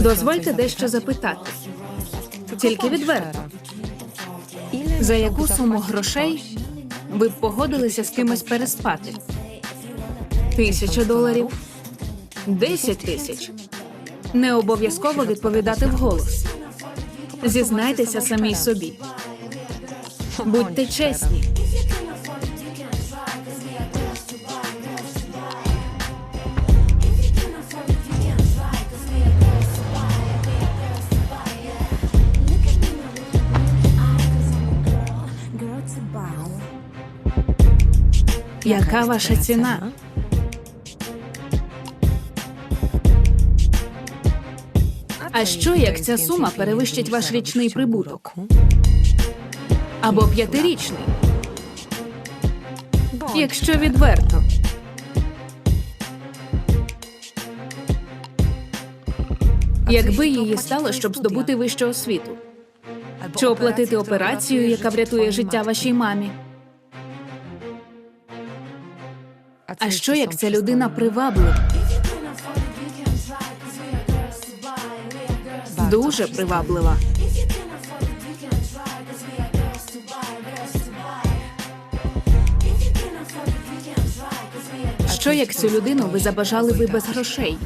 Дозвольте дещо запитати. Тільки відверто. За яку суму грошей ви б погодилися з кимось переспати? Тисяча доларів? Десять тисяч. Не обов'язково відповідати вголос. Зізнайтеся самій собі. Будьте чесні. Яка ваша ціна? А що, як ця сума перевищить ваш річний прибуток? Або п'ятирічний? Якщо відверто. Якби її стало, щоб здобути вищу освіту, чи оплатити операцію, яка врятує життя вашій мамі. А що як ця людина приваблива? Дуже приваблива. Що як цю людину ви забажали би без грошей?